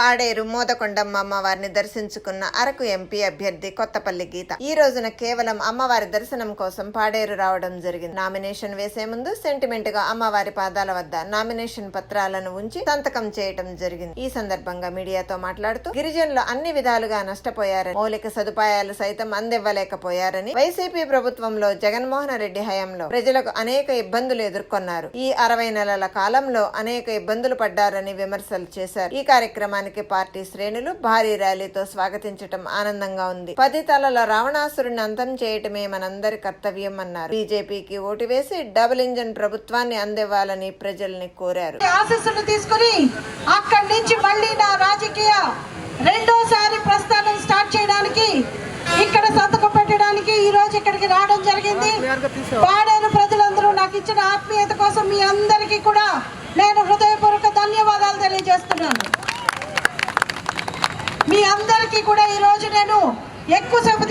పాడేరు మోదకొండమ్మ అమ్మవారిని దర్శించుకున్న అరకు ఎంపీ అభ్యర్థి కొత్తపల్లి గీత. ఈ రోజున కేవలం అమ్మవారి దర్శనం కోసం పాడేరు రావడం జరిగింది. నామినేషన్ వేసే ముందు సెంటిమెంట్గా అమ్మవారి పాదాల వద్ద నామినేషన్ పత్రాలను ఉంచి సంతకం చేయటం జరిగింది. ఈ సందర్భంగా మీడియాతో మాట్లాడుతూ గిరిజనులు అన్ని విధాలుగా నష్టపోయారని మౌలిక సదుపాయాలు సైతం అందివ్వలేకపోయారని వైసీపీ ప్రభుత్వంలో జగన్మోహన్ రెడ్డి హయాంలో ప్రజలకు అనేక ఇబ్బందులు ఎదుర్కొన్నారు. ఈ అరవై నెలల కాలంలో అనేక ఇబ్బందులు పడ్డారని విమర్శలు చేశారు. ఈ కార్యక్రమాన్ని కార్యక్రమానికి పార్టీ శ్రేణులు భారీ ర్యాలీతో స్వాగతించటం ఆనందంగా ఉంది. పది తలల రావణాసురుని అంతం చేయటమే మనందరి కర్తవ్యం అన్నారు. బీజేపీకి ఓటు వేసి డబుల్ ఇంజన్ ప్రభుత్వాన్ని అందివ్వాలని ప్రజల్ని కోరారు. ఆశస్సులు తీసుకుని అక్కడి నుంచి మళ్ళీ నా రాజకీయ రెండోసారి ప్రస్థానం స్టార్ట్ చేయడానికి ఇక్కడ సంతకం పెట్టడానికి ఈ రోజు ఇక్కడికి రావడం జరిగింది. పాడేరు ప్రజలందరూ నాకు ఇచ్చిన ఆత్మీయత కోసం మీ అందరికీ కూడా నేను హృదయపూర్వక ధన్యవాదాలు తెలియజేస్తున్నాను మీ అందరికీ కూడా ఈ రోజు నేను ఎక్కువసేపు